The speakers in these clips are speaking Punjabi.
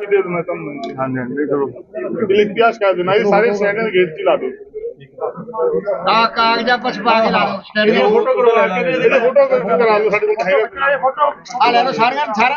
ਦੇ ਦੇਣਾ ਤੁਹਾਨੂੰ ਹਾਂਜੀ ਹਾਂਜੀ ਚਲੋ ਲਿਖਤੀ ਸ਼ਿਕਾਇਤ ਦੇਣਾ ਇਹ ਸਾਰੇ ਸਟੈਂਡ ਦੇ ਗੇਟ 'ਚ ਹੀ ਲਾ ਦਿਓ। ਆ ਕਾਗਜ਼ਾਂ ਪਰ ਛਪਾ ਕੇ ਲਾ ਦਿਓ ਸਟੈਂਡ ਇਹਦੀ ਫੋਟੋ ਕਰਵਾ ਕੇ ਇਹਦੀ ਫੋਟੋ ਕਰਾ ਦਿਓ ਸਾਡੇ ਕੋਲ ਹੈਗਾ। ਆ ਲੈ ਲਓ ਸਾਰੀਆਂ ਸਾਰਾ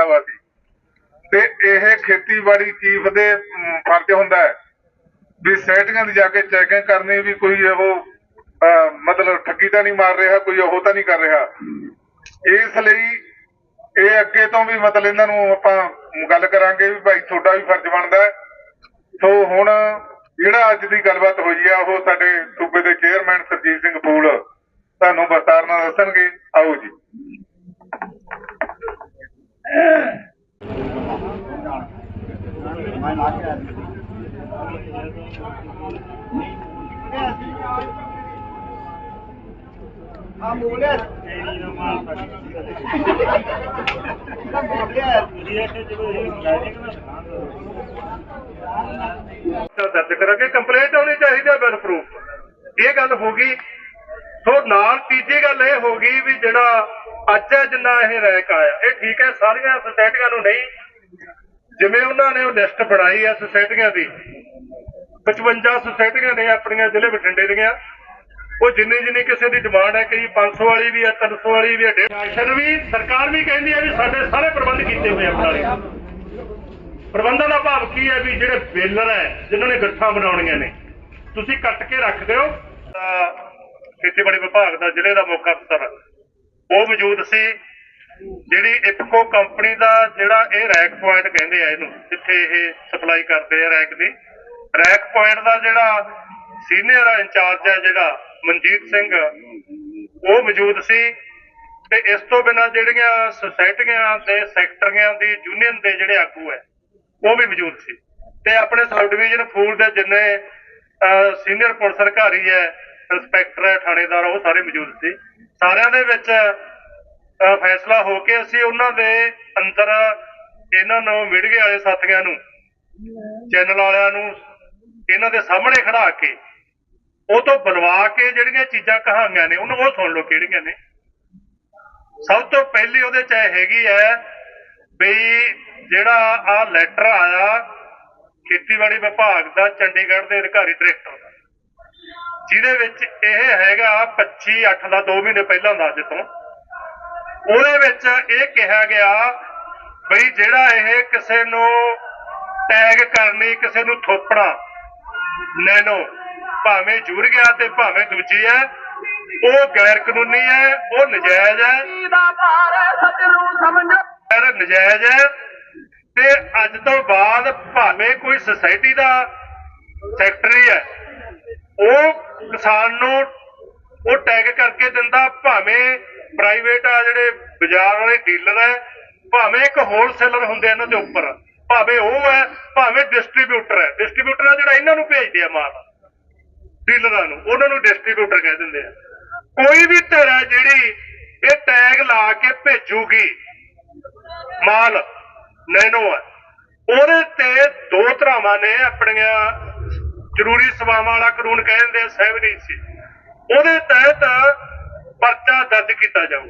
ਕੀਤਾ ਵਾ ਸੀ ਤੇ ਇਹ ਖੇਤੀਬਾੜੀ ਚੀਫ ਦੇ ਫਰਜ਼ ਹੁੰਦਾ ਹੈ ਵੀ ਸੈਟਿੰਗਾਂ ਦੀ ਜਾ ਕੇ ਚੈਕਿੰਗ ਕਰਨੀ ਵੀ ਕੋਈ ਉਹ ਮਤਲਬ ਠੱਗੀ ਤਾਂ ਨਹੀਂ ਮਾਰ ਰਿਹਾ, ਕੋਈ ਉਹ ਤਾਂ ਨਹੀਂ ਕਰ ਰਿਹਾ। ਇਸ ਲਈ ਇਹ ਅੱਗੇ ਤੋਂ ਵੀ ਮਤਲਬ ਇਹਨਾਂ ਨੂੰ ਆਪਾਂ ਗੱਲ ਕਰਾਂਗੇ ਵੀ ਭਾਈ ਤੁਹਾਡਾ ਵੀ ਫਰਜ਼ ਬਣਦਾ ਸੋ ਹੁਣ ਜਿਹੜਾ ਅੱਜ ਦੀ ਗੱਲਬਾਤ ਹੋਈ ਆ, ਉਹ ਸਾਡੇ ਸੂਬੇ ਦੇ ਚੇਅਰਮੈਨ ਸਰਜੀਤ ਸਿੰਘ ਫੂਲ ਤੁਹਾਨੂੰ ਵਿਸਤਾਰ ਨਾਲ ਦੱਸਣਗੇ। ਆਓ ਜੀ। ਤਾਂ ਦਰਜ ਕਰਾਂਗੇ ਕੰਪਲੇਂਟ ਆਉਣੀ ਚਾਹੀਦੀ ਹੈ ਬਿਲ ਪ੍ਰੂਫ ਇਹ ਗੱਲ ਹੋ ਗਈ। ਸੋ ਨਾਲ ਤੀਜੀ ਗੱਲ ਇਹ ਹੋ ਗਈ ਵੀ ਜਿਹੜਾ ਅੱਜ ਹੈ ਜਿੰਨਾ ਇਹ ਰੈਕ ਆਇਆ। ਇਹ ਠੀਕ ਹੈ, ਸਾਰੀਆਂ ਸੁਸਾਇਟੀਆਂ ਨੂੰ ਨਹੀਂ। ਜਿਵੇਂ ਉਹਨਾਂ ਨੇ ਉਹ ਲਿਸਟ ਬਣਾਈ ਹੈ ਸੁਸਾਇਟੀਆਂ ਦੀ 55 ਸੁਸਾਇਟੀਆਂ ਨੇ ਆਪਣੀਆਂ ਜ਼ਿਲ੍ਹੇ ਬਠਿੰਡੇ ਦੀਆਂ। ਉਹ ਜਿੰਨੀ ਜਿੰਨੀ ਕਿਸੇ ਦੀ ਡਿਮਾਂਡ ਹੈ, ਕਈ 500 ਵਾਲੀ ਵੀ ਹੈ 300 ਵਾਲੀ ਵੀ ਹੈ ਡਾਇਰੈਕਸ਼ਨ ਵੀ ਸਰਕਾਰ ਵੀ ਕਹਿੰਦੀ ਹੈ ਵੀ ਸਾਡੇ ਸਾਰੇ ਪ੍ਰਬੰਧ ਕੀਤੇ ਹੋਏ ਆ ਪ੍ਰਬੰਧਾਂ ਦਾ ਭਾਵ ਕੀ ਹੈ ਵੀ ਜਿਹੜੇ ਬੇਲਰ ਹੈ, ਜਿਨ੍ਹਾਂ ਨੇ ਗੱਠਾਂ ਬਣਾਉਣੀਆਂ ਨੇ, ਤੁਸੀਂ ਕੱਟ ਕੇ ਰੱਖ ਦਿਓ। ਖੇਤੀਬਾੜੀ ਵਿਭਾਗ ਦਾ ਜ਼ਿਲ੍ਹੇ ਦਾ ਮੁੱਖ ਅਫਸਰ ਉਹ ਮੌਜੂਦ ਸੀ ਜਿਹੜੀ ਇਫਕੋ ਕੰਪਨੀ ਦਾ ਜਿਹੜਾ ਇਹ ਰੈਕ ਪੁਆਇੰਟ ਕਹਿੰਦੇ ਆ ਇਹਨੂੰ, ਜਿੱਥੇ ਇਹ ਸਪਲਾਈ ਕਰਦੇ ਆ ਰੈਕ ਦੀ। ਰੈਕ ਪੁਆਇੰਟ ਦਾ ਜਿਹੜਾ ਸੀਨੀਅਰ ਇੰਚਾਰਜ ਹੈ ਜਿਹੜਾ ਮਨਜੀਤ ਸਿੰਘ, ਉਹ ਮੌਜੂਦ ਸੀ। ਤੇ ਇਸ ਤੋਂ ਬਿਨਾਂ ਜਿਹੜੀਆਂ ਸੁਸਾਇਟੀਆਂ ਤੇ ਸੈਕਟਰੀਆਂ ਦੀ ਯੂਨੀਅਨ ਦੇ ਜਿਹੜੇ ਆਗੂ ਹੈ ਉਹ ਵੀ ਮੌਜੂਦ ਸੀ। ਤੇ ਆਪਣੇ ਸਬ ਡਿਵੀਜ਼ਨ ਫੂਡ ਦੇ ਜਿੰਨੇ ਸੀਨੀਅਰ ਪੁਲਿਸ ਅਧਿਕਾਰੀ ਹੈ ਇੰਸਪੈਕਟਰ ਹੈ ਥਾਣੇਦਾਰ, ਉਹ ਸਾਰੇ ਮੌਜੂਦ ਸੀ। ਸਾਰਿਆਂ ਦੇ ਵਿੱਚ ਫੈਸਲਾ ਹੋ ਕੇ ਅਸੀਂ ਉਹਨਾਂ ਦੇ ਅੰਦਰ ਇਹਨਾਂ ਨੂੰ ਮੀਡੀਆ ਵਾਲੇ ਸਾਥੀਆਂ ਨੂੰ। ਚੈਨਲ ਵਾਲਿਆਂ ਨੂੰ, ਇਹਨਾਂ ਦੇ ਸਾਹਮਣੇ ਖੜਾ ਕੇ, ਉਹ ਤੋਂ ਬੁਲਵਾ ਕੇ ਜਿਹੜੀਆਂ ਚੀਜ਼ਾਂ ਕਹਾਂਗੀਆਂ ਨੇ, ਉਹਨੂੰ ਉਹ ਸੁਣ ਲਓ ਕਿਹੜੀਆਂ ਨੇ। ਸਭ ਤੋਂ ਪਹਿਲੀ ਉਹਦੇ ਚ ਇਹ ਹੈਗੀ ਹੈ ਵੀ ਜਿਹੜਾ ਆ ਲੈਟਰ ਆਇਆ, ਖੇਤੀਬਾੜੀ ਵਿਭਾਗ ਦਾ ਚੰਡੀਗੜ੍ਹ ਦੇ ਅਧਿਕਾਰੀ ਡਾਇਰੈਕਟਰ ਦਾ। ਜਿਹਦੇ ਵਿੱਚ ਇਹ ਹੈਗਾ 25 8 ਦਾ 2 ਮਹੀਨੇ ਪਹਿਲਾਂ ਦਾ ਅੱਜ ਤੋਂ ਉਹਦੇ ਵਿੱਚ ਇਹ ਕਿਹਾ ਗਿਆ ਬਈ ਜਿਹੜਾ ਇਹ ਕਿਸੇ ਨੂੰ ਟੈਗ ਕਰਨੀ ਕਿਸੇ ਨੂੰ ਥੋਪਣਾ ਨੈਨੋ ਭਾਵੇਂ ਯੂਰੀਆ ਤੇ ਭਾਵੇਂ ਦੂਜੀ ਹੈ ਉਹ ਗੈਰ ਕਾਨੂੰਨੀ ਹੈ ਉਹ ਨਜਾਇਜ਼ ਹੈ ਨਜਾਇਜ਼ ਹੈ ਤੇ ਅੱਜ ਤੋਂ ਬਾਅਦ ਭਾਵੇਂ ਕੋਈ ਸੁਸਾਇਟੀ ਦਾ ਸੈਕਟਰੀ ਹੈ ਉਹ ਕਿਸਾਨ ਨੂੰ ਉਹ ਟੈਗ ਕਰਕੇ ਦਿੰਦਾ, ਭਾਵੇਂ ਪ੍ਰਾਈਵੇਟ ਆ ਜਿਹੜੇ ਬਾਜ਼ਾਰ ਵਾਲੇ ਡੀਲਰ ਹੈ ਭਾਵੇਂ ਇੱਕ ਹੋਲਸੇਲਰ ਹੁੰਦੇ ਇਹਨਾਂ ਦੇ ਉੱਪਰ, ਭਾਵੇਂ ਉਹ ਹੈ ਭਾਵੇਂ ਡਿਸਟ੍ਰੀਬਿਊਟਰ ਹੈ ਡਿਸਟ੍ਰੀਬਿਊਟਰ ਆ ਜਿਹੜਾ ਇਹਨਾਂ ਨੂੰ ਭੇਜਦੇ ਆ ਮਾਲ। ਡੀਲਰਾਂ ਨੂੰ, ਉਹਨਾਂ ਨੂੰ ਡਿਸਟ੍ਰੀਬਿਊਟਰ ਕਹਿ ਦਿੰਦੇ ਆ। ਕੋਈ ਵੀ ਧਿਰ ਹੈ ਜਿਹੜੀ ਇਹ ਟੈਗ ਲਾ ਕੇ ਭੇਜੂਗੀ ਮਾਲ ਨੈਨੋ ਹੈ ਉਹਦੇ ਤੇ ਦੋ ਧਰਾਵਾਂ ਨੇ ਆਪਣੀਆਂ ਜ਼ਰੂਰੀ ਸੇਵਾਵਾਂ ਵਾਲਾ ਕਾਨੂੰਨ ਕਹਿੰਦੇ ਆ 70 ਸੀ। ਉਹਦੇ ਤਹਿਤ ਪਰਚਾ ਦਰਜ ਕੀਤਾ ਜਾਊ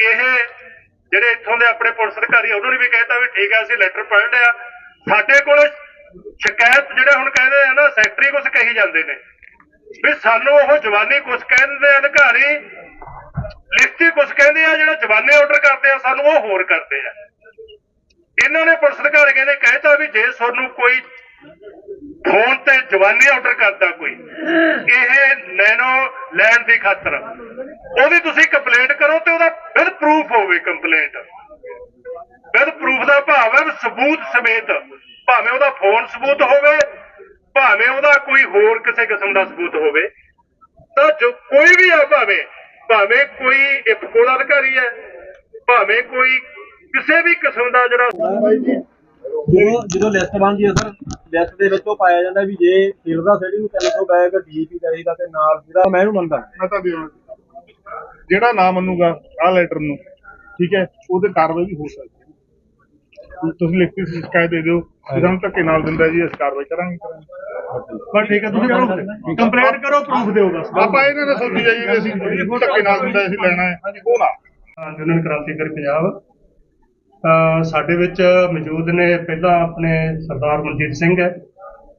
ਇਹ ਜਿਹੜੇ ਇੱਥੋਂ ਦੇ ਆਪਣੇ ਪੁਲਿਸ ਅਧਿਕਾਰੀ ਉਹਨਾਂ ਨੇ ਵੀ ਕਹਿਤਾ ਵੀ ਠੀਕ ਹੈ ਅਸੀਂ ਲੈਟਰ ਪੜ੍ਹ ਲਿਆ ਸਾਡੇ ਕੋਲ ਸ਼ਿਕਾਇਤ ਜਿਹੜੇ ਹੁਣ ਕਹਿੰਦੇ ਆ ਨਾ ਸੈਕਟਰੀ ਕੁਝ ਕਹੀ ਜਾਂਦੇ ਨੇ। ਵੀ ਸਾਨੂੰ ਉਹ ਜਵਾਨੀ ਕੁਝ ਕਹਿੰਦੇ ਆ, ਅਧਿਕਾਰੀ। ਲਿਖਤੀ ਕੁਝ ਕਹਿੰਦੇ ਆ, ਜਿਹੜਾ ਜਵਾਨੇ ਆਰਡਰ ਕਰਦੇ ਆ, ਸਾਨੂੰ ਉਹ ਹੋਰ ਕਰਦੇ ਆ। ਇਹਨਾਂ ਨੇ ਪੁਲਿਸ ਅਧਿਕਾਰੀ ਕਹਿੰਦੇ ਕਹਿਤਾ ਵੀ ਜੇ ਤੁਹਾਨੂੰ ਕੋਈ ਫੋਨ ਤੇ ਜਵਾਨੀ ਆਰਡਰ ਕਰਦਾ ਕੋਈ। ਇਹ ਨੈਨੋ ਲੈਣ ਦੀ ਖਾਤਰ। ਉਹਦੀ ਤੁਸੀਂ ਕੰਪਲੇਂਟ ਕਰੋ ਤੇ ਉਹਦਾ ਵਿਦ ਪ੍ਰੂਫ ਹੋਵੇ ਕੰਪਲੇਂਟ ਵਿਦ ਪ੍ਰੂਫ ਦਾ ਭਾਵ ਹੈ ਸਬੂਤ ਸਮੇਤ, ਭਾਵੇਂ ਉਹਦਾ ਫੋਨ ਸਬੂਤ ਹੋਵੇ, ਭਾਵੇਂ ਉਹਦਾ ਕੋਈ ਹੋਰ ਕਿਸੇ ਕਿਸਮ ਦਾ ਸਬੂਤ ਹੋਵੇ। ਤਾਂ ਜੋ ਕੋਈ ਵੀ ਆ ਭਾਵੇਂ ਭਾਵੇਂ ਕੋਈ ਇਫਕੋ ਦਾ ਅਧਿਕਾਰੀ ਹੈ, ਭਾਵੇਂ ਕੋਈ ਕਿਸੇ ਵੀ ਕਿਸਮ ਦਾ ਜਿਹੜਾ ਜਦੋਂ ਜਦੋਂ ਲਿਸਟ ਬਣਦੀ ਹੈ ਸਰ ਲਿਸਟ ਦੇ ਵਿੱਚ ਉਹ ਪਾਇਆ ਜਾਂਦਾ ਵੀ ਜੇ ਸਿਲਵਰ ਸੈਟਿੰਗ ਨੂੰ 300 ਬੈਗ ਡੀਪੀ ਚਾਹੀਦਾ ਤੇ ਨਾਲ ਜਿਹੜਾ ਮੈਂ ਇਹਨੂੰ ਮੰਨਦਾ। ਮੈਂ ਤਾਂ ਦੇਵਾਂ ਜਿਹੜਾ ਨਾ ਮੰਨੂਗਾ ਆਹ ਲੈਟਰ ਨੂੰ ਠੀਕ ਹੈ? ਉਹਦੇ ਕਾਰਵਾਈ ਵੀ ਹੋ ਸਕਦੀ ਹੈ। ਤੁਸੀਂ ਲਿਖਤੀ ਸ਼ਿਕਾਇਤ ਦੇ ਦਿਓ। ਸਾਨੂੰ ਧੱਕੇ ਨਾਲ ਦਿੰਦਾ ਜੀ ਅਸੀਂ ਕਾਰਵਾਈ ਕਰਾਂਗੇ ਕਰਾਂਗੇ। ਬਸ ਠੀਕ ਹੈ ਤੁਸੀਂ ਕਰੋ। ਕੰਪਲੇਂਟ ਕਰੋ ਪ੍ਰੂਫ ਦਿਓ ਬਸ। ਆਪਾਂ ਇਹਨਾਂ ਨੇ ਸੋਚੀ ਜਾਈ ਵੀ ਅਸੀਂ ਧੱਕੇ ਨਾਲ ਦਿੰਦਾ ਅਸੀਂ ਲੈਣਾ ਹੈ। ਉਹ ਨਾ ਯੂਨੀਅਨ ਕ੍ਰਾਂਤੀਕਾਰੀ ਪੰਜਾਬ। ਅਹ ਸਾਡੇ ਵਿੱਚ ਮੌਜੂਦ ਨੇ ਪਹਿਲਾਂ ਆਪਣੇ ਸਰਦਾਰ ਮਨਜੀਤ ਸਿੰਘ ਹੈ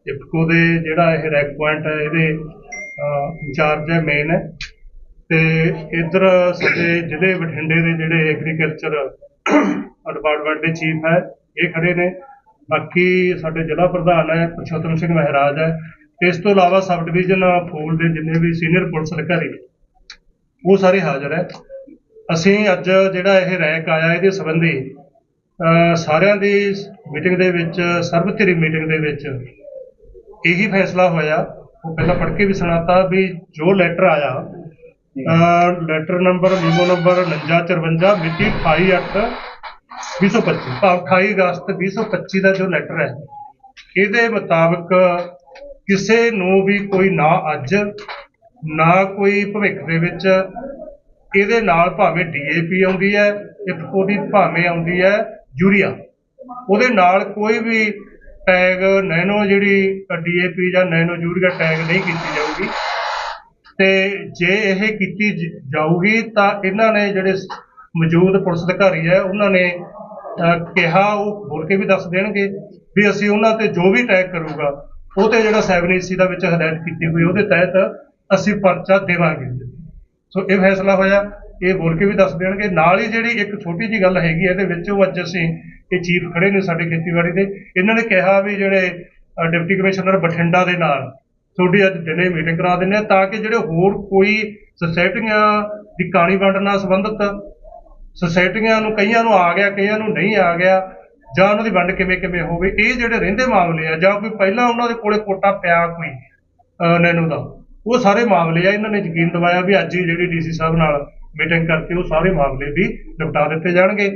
ਇਫਕੋ ਦੇ ਜਿਹੜਾ ਇਹ ਰੈਕ ਪੁਆਇੰਟ ਹੈ, ਇਹਦੇ ਇੰਚਾਰਜ ਹੈ ਮੇਨ ਹੈ। ਤੇ ਇੱਧਰ ਸਾਡੇ ਜ਼ਿਲ੍ਹੇ ਬਠਿੰਡੇ ਦੇ ਜਿਹੜੇ ਐਗਰੀਕਲਚਰ ਡਿਪਾਰਟਮੈਂਟ ਦੇ ਚੀਫ ਹੈ, ਇਹ ਖੜੇ ਨੇ। ਬਾਕੀ ਸਾਡੇ ਜ਼ਿਲ੍ਹਾ ਪ੍ਰਧਾਨ ਹੈ, ਪੁਰਸ਼ੋਤਮ ਸਿੰਘ ਮਹਿਰਾਜ ਹੈ। ਇਸ ਤੋਂ ਇਲਾਵਾ ਸਬ ਡਿਵੀਜ਼ਨ ਫੂਲ ਦੇ ਜਿੰਨੇ ਵੀ ਸੀਨੀਅਰ ਪੁਲਿਸ ਅਧਿਕਾਰੀ ਉਹ ਸਾਰੇ ਹਾਜ਼ਰ ਹੈ। ਅਸੀਂ ਅੱਜ ਜਿਹੜਾ ਇਹ ਰੈਕ ਆਇਆ, ਇਹਦੇ ਸੰਬੰਧੀ ਸਾਰਿਆਂ ਦੀ ਮੀਟਿੰਗ ਦੇ ਵਿੱਚ, ਸਰਬਧਿਰੀ ਮੀਟਿੰਗ ਦੇ ਵਿੱਚ ਇਹੀ ਫੈਸਲਾ ਹੋਇਆ। ਉਹ ਪਹਿਲਾਂ ਪੜ੍ਹ ਕੇ ਵੀ ਸੁਣਾਤਾ ਵੀ ਜੋ ਲੈਟਰ ਆਇਆ ਲੈਟਰ ਨੰਬਰ ਮੀਮੋ ਨੰਬਰ 4954 ਮਿਤੀ 28 2025 ਭਾਵ 28 ਅਗਸਤ 2025 ਦਾ ਜੋ ਲੈਟਰ ਹੈ, ਇਹਦੇ ਮੁਤਾਬਕ ਕਿਸੇ ਨੂੰ ਵੀ ਕੋਈ ਨਾ ਅੱਜ, ਨਾ ਕੋਈ ਭਵਿੱਖ ਦੇ ਵਿੱਚ ਇਹਦੇ ਨਾਲ ਭਾਵੇਂ ਡੀਏਪੀ ਆਉਂਦੀ ਹੈ ਇਫਕੋ ਉਹਦੀ ਭਾਵੇਂ ਆਉਂਦੀ ਹੈ ਯੂਰੀਆ। ਉਹਦੇ ਨਾਲ ਕੋਈ ਵੀ ਟੈਗ ਨੈਨੋ ਜਿਹੜੀ ਡੀਏਪੀ ਜਾਂ ਨੈਨੋ ਯੂਰੀਆ ਟੈਗ ਨਹੀਂ ਕੀਤੀ ਜਾਊਗੀ। ਤੇ ਜੇ ਇਹ ਕੀਤੀ ਜਾਊਗੀ ਤਾਂ ਇਹਨਾਂ ਨੇ ਜਿਹੜੇ ਮੌਜੂਦ ਪੁਲਿਸ ਅਧਿਕਾਰੀ ਹੈ, ਉਹਨਾਂ ਨੇ ਕਿਹਾ, ਉਹ ਬੋਲ ਕੇ ਵੀ ਦੱਸ ਦੇਣਗੇ ਵੀ ਅਸੀਂ ਉਹਨਾਂ ਤੇ ਜੋ ਵੀ ਟੈਗ ਕਰੂਗਾ, ਉਹ ਤੇ ਜਿਹੜਾ 7AC ਦਾ ਵਿੱਚ ਹਦਾਇਤ ਕੀਤੀ ਹੋਈ, ਉਹਦੇ ਤਹਿਤ ਅਸੀਂ ਪਰਚਾ ਦੇਵਾਂਗੇ। ਸੋ ਇਹ ਫੈਸਲਾ ਹੋਇਆ। ਇਹ ਬੋਲ ਕੇ ਵੀ ਦੱਸ ਦੇਣਗੇ ਨਾਲ ਹੀ ਜਿਹੜੀ ਇੱਕ ਛੋਟੀ ਜੀ ਗੱਲ ਹੈਗੀ ਹੈ ਇਹਦੇ ਵਿੱਚ ਉਹ ਅੱਜ ਅਸੀਂ ਇਹ ਚੀਫ ਖੜੇ ਨੇ ਸਾਡੇ ਖੇਤੀਬਾੜੀ ਦੇ। ਇਹਨਾਂ ਨੇ ਕਿਹਾ ਵੀ ਜਿਹੜੇ ਡਿਪਟੀ ਕਮਿਸ਼ਨਰ ਬਠਿੰਡਾ ਦੇ ਨਾਲ ਤੁਹਾਡੀ ਅੱਜ ਦਿਨੇ ਮੀਟਿੰਗ ਕਰਾ ਦਿੰਦੇ ਆ ਤਾਂ ਕਿ ਜਿਹੜੇ ਹੋਰ ਕੋਈ ਸੁਸਾਇਟੀਆਂ ਦੀ ਕਹਾਣੀ ਵੰਡ ਨਾਲ ਸੰਬੰਧਿਤ ਸੁਸਾਇਟੀਆਂ ਨੂੰ, ਕਈਆਂ ਨੂੰ ਆ ਗਿਆ, ਕਈਆਂ ਨੂੰ ਨਹੀਂ ਆ ਗਿਆ, ਜਾਂ ਉਹਨਾਂ ਦੀ ਵੰਡ ਕਿਵੇਂ ਕਿਵੇਂ ਹੋਵੇ, ਇਹ ਜਿਹੜੇ ਰਹਿੰਦੇ ਮਾਮਲੇ ਆ, ਜਾਂ ਕੋਈ ਪਹਿਲਾਂ ਉਹਨਾਂ ਦੇ ਕੋਲੇ ਕੋਟਾ ਪਿਆ ਕੋਈ ਨੈਨੂ ਦਾ, ਉਹ ਸਾਰੇ ਮਾਮਲੇ ਆ। ਇਹਨਾਂ ਨੇ ਯਕੀਨ ਦਿਵਾਇਆ ਵੀ ਅੱਜ ਹੀ ਜਿਹੜੀ ਡੀਸੀ ਸਾਹਿਬ ਨਾਲ ਮੀਟਿੰਗ ਕਰਕੇ ਉਹ ਸਾਰੇ ਮਾਮਲੇ ਵੀ ਨਿਪਟਾ ਦਿੱਤੇ ਜਾਣਗੇ।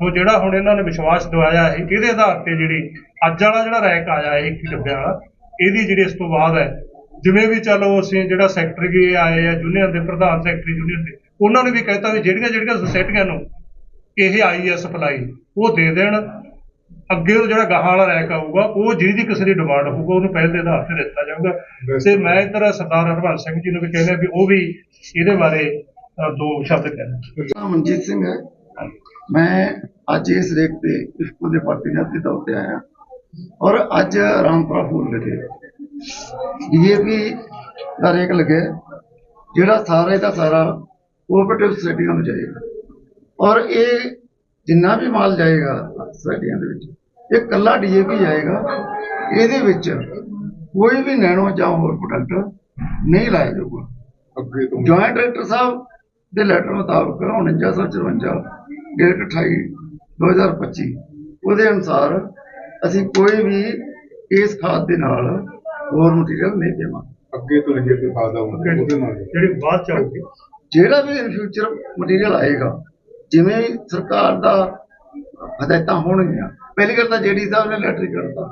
ਸੋ ਜਿਹੜਾ ਹੁਣ ਇਹਨਾਂ ਨੇ ਵਿਸ਼ਵਾਸ ਦਿਵਾਇਆ ਹੈ ਇਹਦੇ ਆਧਾਰ ਤੇ ਜਿਹੜੀ ਅੱਜ ਵਾਲਾ ਜਿਹੜਾ ਰੈਕ ਆਇਆ ਹੈ 21 ਡੱਬਿਆਂ ਵਾਲਾ ਇਹਦੀ ਜਿਹੜੀ ਇਸ ਤੋਂ ਬਾਅਦ ਹੈ ਜਿਵੇਂ ਵੀ ਚਲੋ ਅਸੀਂ ਜਿਹੜਾ ਸੈਕਟਰੀ ਆਏ ਆ ਯੂਨੀਅਨ ਦੇ ਪ੍ਰਧਾਨ ਸੈਕਟਰੀ ਯੂਨੀਅਨ ਦੇ ਉਹਨਾਂ ਨੇ ਵੀ ਕਹਿਤਾ ਵੀ ਜਿਹੜੀਆਂ ਜਿਹੜੀਆਂ ਸੁਸਾਇਟੀਆਂ ਨੂੰ ਇਹ ਆਈ ਹੈ ਸਪਲਾਈ ਉਹ ਦੇ ਦੇਣ ਅੱਗੇ ਉਹ ਜਿਹੜਾ ਗਾਹਾਂ ਵਾਲਾ ਰੈਕ ਆਊਗਾ ਉਹ ਜਿਹਦੀ ਕਿਸੇ ਦੀ ਡਿਮਾਂਡ ਹੋਊਗਾ ਉਹਨੂੰ ਪਹਿਲ ਦੇ ਆਧਾਰ ਤੇ ਦਿੱਤਾ ਜਾਊਗਾ। ਤੇ ਮੈਂ ਇੱਧਰ ਸਰਦਾਰ ਹਰਬੰਸ ਸਿੰਘ ਜੀ ਨੂੰ ਵੀ ਕਹਿੰਦਾ ਵੀ ਉਹ ਵੀ ਇਹਦੇ ਬਾਰੇ ਦੋ ਸ਼ਬਦ ਕਹਿਣ ਨਾਮ ਮਨਜੀਤ ਸਿੰਘ ਹੈ। ਮੈਂ ਅੱਜ ਇਸ ਰੇਕ ਤੇ ਇਫਕੋ ਦੇ ਪਾਰਟੀ ਦੇ ਤੌਰ ਤੇ ਆਇਆ। ਔਰ ਅੱਜ ਰਾਮਪੁਰਾ ਫੂਲ ਵਿਖੇ ਡੀਏਪੀ ਦਾ ਰੇਕ ਲੱਗਿਆ ਜਿਹੜਾ ਸਾਰੇ ਦਾ ਸਾਰਾ ਕੋਆਪਰੇਟਿਵ ਸੋਸਾਇਟੀਆਂ ਨੂੰ ਜਾਏਗਾ। ਔਰ ਇਹ ਜਿੰਨਾ ਵੀ ਮਾਲ ਜਾਏਗਾ ਸੋਸਾਇਟੀਆਂ ਦੇ ਵਿੱਚ ਇਹ ਕੱਲਾ ਡੀਏਪੀ ਜਾਏਗਾ। ਇਹਦੇ ਵਿੱਚ ਕੋਈ ਵੀ ਨੈਣੋ ਜਾਂ ਹੋਰ ਪ੍ਰੋਡਕਟ ਨਹੀਂ ਲਾਇਆ ਜਾਊਗਾ। ਅੱਗੇ ਤੋਂ ਜੁਆਇੰਟ ਡਾਇਰੈਕਟਰ ਸਾਹਿਬ ਦੇ ਲੈਟਰ ਮੁਤਾਬਕ 4954 ਡੇਟ 28 2025 ਉਹਦੇ ਅਨੁਸਾਰ ਅਸੀਂ ਕੋਈ ਵੀ ਇਸ ਖਾਦ ਦੇ ਨਾਲ ਹੋਰ ਮਟੀਰੀਅਲ ਨਹੀਂ ਦੇਵਾਂਗੇ। ਅੱਗੇ ਤੋਂ ਜੇ ਕੋਈ ਫਾਇਦਾ ਹੁੰਦਾ ਉਹਦੇ ਨਾਲ। ਜਿਹੜੀ ਬਾਅਦ ਚ ਆਊਗੀ। ਜਿਹੜਾ ਵੀ ਇਨ ਫਿਊਚਰ ਮਟੀਰੀਅਲ ਆਏਗਾ ਜਿਵੇਂ ਸਰਕਾਰ ਦਾ ਹਦਾਇਤਾਂ ਹੋਣਗੀਆਂ ਪਹਿਲੀ ਗੱਲ ਤਾਂ ਜੇਡੀ ਸਾਹਿਬ ਨੇ ਲੈਟਰ ਹੀ ਕਰਤਾ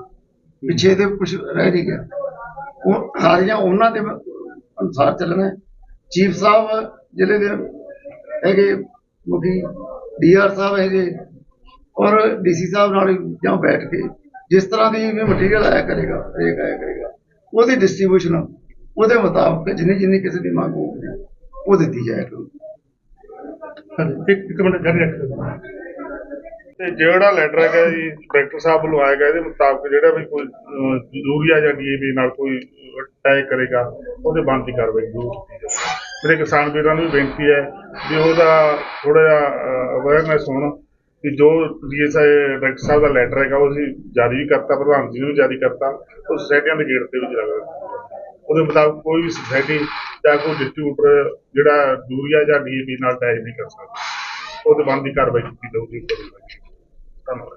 ਪਿੱਛੇ ਦੇ ਕੁਝ ਰਹਿ ਨਹੀਂ ਗਿਆ। ਉਹ ਸਾਰੀਆਂ ਉਹਨਾਂ ਦੇ ਅਨੁਸਾਰ ਚੱਲਣਾ ਚੀਫ ਸਾਹਿਬ ਜ਼ਿਲ੍ਹੇ ਦੇ ਹੈਗੇ ਮੁਖੀ ਡੀਆਰ ਸਾਹਿਬ ਹੈਗੇ ਔਰ ਡੀਸੀ ਸਾਹਿਬ ਨਾਲ ਜਾਂ ਬੈਠ ਕੇ ਜਿਸ ਤਰ੍ਹਾਂ ਦੀ ਵੀ ਮਟੀਰੀਅਲ ਆਇਆ ਕਰੇਗਾ ਰੇਕ ਆਇਆ ਕਰੇਗਾ, ਉਹਦੀ ਡਿਸਟ੍ਰੀਬਿਊਸ਼ਨ ਉਹਦੇ ਮੁਤਾਬਕ ਜਿੰਨੀ ਜਿੰਨੀ ਕਿਸੇ ਦੀ ਮੰਗ ਹੋਊਗੀ, ਉਹ ਦਿੱਤੀ ਜਾਇਆ ਇੱਕ ਇੱਕ ਮਿੰਟ ਜਾਰੀ ਰੱਖ ਤੇ ਜਿਹੜਾ ਲੈਟਰ ਹੈਗਾ ਜੀ ਡਾਇਰੈਕਟਰ ਸਾਹਿਬ ਵੱਲੋਂ ਆਏਗਾ ਇਹਦੇ ਮੁਤਾਬਕ ਜਿਹੜਾ ਵੀ ਕੋਈ ਜ਼ਰੂਰੀਆ ਜਾਂ ਡੀਏਪੀ ਨਾਲ ਕੋਈ ਅਟੈਕ ਕਰੇਗਾ, ਉਹਦੇ ਬੰਦ ਦੀ ਕਾਰਵਾਈ ਜ਼ਰੂਰ ਕੀਤੀ ਜਾਵੇ ਮੇਰੇ ਕਿਸਾਨ ਵੀਰਾਂ ਨੂੰ ਵੀ ਬੇਨਤੀ ਹੈ ਵੀ ਉਹਦਾ ਥੋੜਾ ਜਿਹਾ ਅਵੇਅਰਨੈਸ ਹੋਣ ਕਿ ਜੋ ਡੀਐਸਆਈ ਡਾਇਰੈਕਟਰ ਸਾਹਿਬ ਦਾ ਲੈਟਰ ਹੈਗਾ, ਉਹ ਅਸੀਂ ਜਾਰੀ ਵੀ ਕਰਤਾ, ਪ੍ਰਧਾਨ ਜੀ ਨੂੰ ਵੀ ਜਾਰੀ ਕਰਤਾ, ਉਹ ਸੋਸਾਇਟੀਆਂ ਦੇ ਗੇਟ ਤੇ ਵੀ ਲੱਗਾ ਉਹਦੇ ਮੁਤਾਬਕ ਕੋਈ ਵੀ ਸੋਸਾਇਟੀ ਜਾਂ ਕੋਈ ਡਿਸਟ੍ਰੀਬਿਊਟਰ ਜਿਹੜਾ ਯੂਰੀਆ ਜਾਂ ਡੀਏਪੀ ਨਾਲ ਅਟੈਚ ਨਹੀਂ ਕਰ ਸਕਦਾ। ਉਹਦੇ ਬੰਦ ਦੀ ਕਾਰਵਾਈ ਕੀਤੀ ਜਾਊਗੀ। ਧੰਨਵਾਦ।